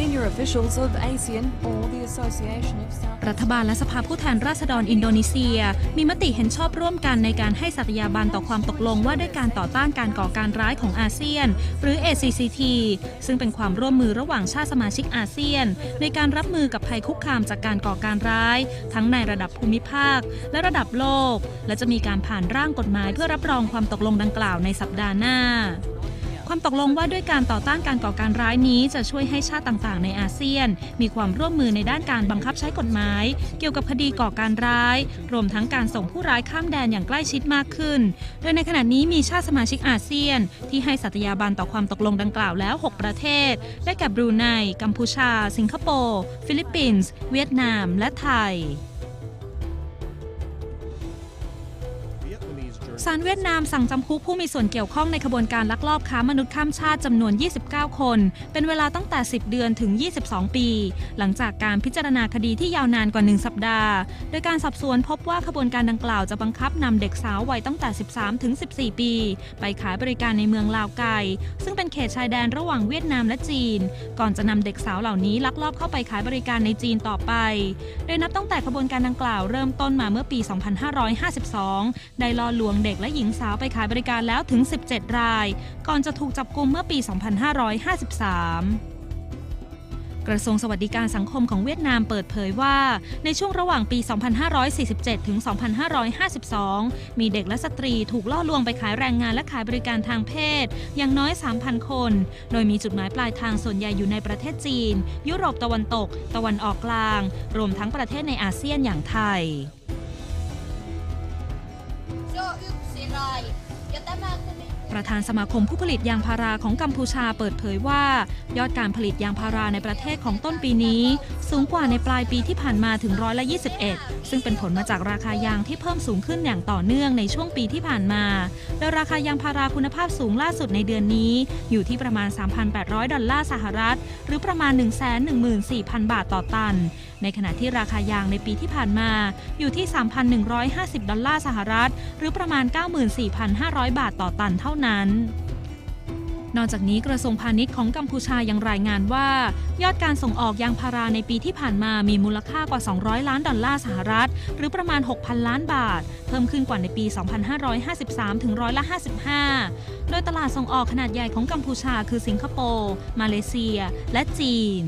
senior officials of ASEAN or the Association of South รัฐบาลและสภาผู้แทนราษฎรอินโดนีเซีย มีมติเห็นชอบร่วมกันในการให้สัตยาบันต่อความตกลงว่าด้วยการต่อต้านการก่อการร้ายของอาเซียน หรือ ACCT ซึ่งเป็นความร่วมมือระหว่างชาติสมาชิกอาเซียน ในการรับมือกับภัยคุกคามจากการก่อการร้าย ทั้งในระดับภูมิภาค และระดับโลก และจะมีการผ่านร่างกฎหมายเพื่อรับรองความตกลงดังกล่าวในสัปดาห์หน้า ความตกลงว่าด้วยการต่อต้านการก่อการร้ายนี้จะช่วยให้ชาติต่างๆ ในอาเซียน มีความร่วมมือในด้านการบังคับใช้กฎหมาย เกี่ยวกับคดีก่อการร้าย รวมทั้งการส่งผู้ร้ายข้ามแดนอย่างใกล้ชิดมากขึ้น โดยในขณะนี้มีชาติสมาชิกอาเซียน ที่ให้สัตยาบันต่อความตกลงดังกล่าวแล้ว 6 ประเทศ ได้แก่บรูไน กัมพูชา สิงคโปร์ ฟิลิปปินส์ เวียดนาม และไทย ศาลเวียดนามสั่งจำคุกผู้มีส่วนเกี่ยวข้องในขบวนการลักลอบค้ามนุษย์ข้ามชาติจำนวน 29 คน เป็นเวลาตั้งแต่ 10 เดือนถึง 22 ปี หลังจากการพิจารณาคดีที่ยาวนานกว่า 1 สัปดาห์ โดยการสอบสวนพบว่าขบวนการดังกล่าวจะบังคับนำเด็กสาววัยตั้งแต่ 13 ถึง 14 ปี ไปขายบริการในเมืองลาวไกซึ่งเป็นเขตชายแดนระหว่างเวียดนามและจีน ก่อนจะนำเด็กสาวเหล่านี้ลักลอบเข้าไปขายบริการในจีนต่อไป โดยนับตั้งแต่ขบวนการดังกล่าวเริ่มต้นมาเมื่อปี 2552 ได้ล่อลวงเด็ก็กและหญิงสาวไปขายบริการแล้วถึง 17 ราย ก่อนจะถูกจับกุมเมื่อปี 2553กระทรวงสวัสดิการสังคมของเวียดนามเปิดเผยว่า ในช่วงระหว่างปี 2547 ถึง 2552 มีเด็กและสตรีถูกล่อลวงไปขายแรงงานและขายบริการทางเพศ อย่างน้อย 3,000 คน โดยมีจุดหมายปลายทางส่วนใหญ่อยู่ในประเทศจีน ยุโรปตะวันตก ตะวันออกกลาง รวมทั้งประเทศในอาเซียนอย่างไทย ประธานสมาคมผู้ผลิตยางพาราของกัมพูชาเปิดเผยว่า ยอดการผลิตยางพาราในประเทศของต้นปีนี้ สูงกว่าในปลายปีที่ผ่านมาถึงร้อยละ21 ซึ่งเป็นผลมาจากราคายางที่เพิ่มสูงขึ้นอย่างต่อเนื่องในช่วงปีที่ผ่านมา โดยราคายางพาราคุณภาพสูงล่าสุดในเดือนนี้ อยู่ที่ประมาณ 3,800 ดอลลาร์สหรัฐ หรือประมาณ 114,000 บาทต่อตัน ในขณะที่ราคายางในปีที่ผ่านมาอยู่ที่ 3,150 ดอลลาร์สหรัฐ หรือประมาณ 94,500 บาทต่อตันเท่านั้นนอกจากนี้กระทรวงพาณิชย์ของกัมพูชายังรายงานว่า ยอดการส่งออกยางพาราในปีที่ผ่านมามีมูลค่ากว่า 200 ล้านดอลลาร์สหรัฐ หรือประมาณ 6,000 ล้านบาท เพิ่มขึ้นกว่าในปี 2553 ถึงร้อยละ 55 โดยตลาดส่งออกขนาดใหญ่ของกัมพูชาคือสิงคโปร์ มาเลเซีย และจีน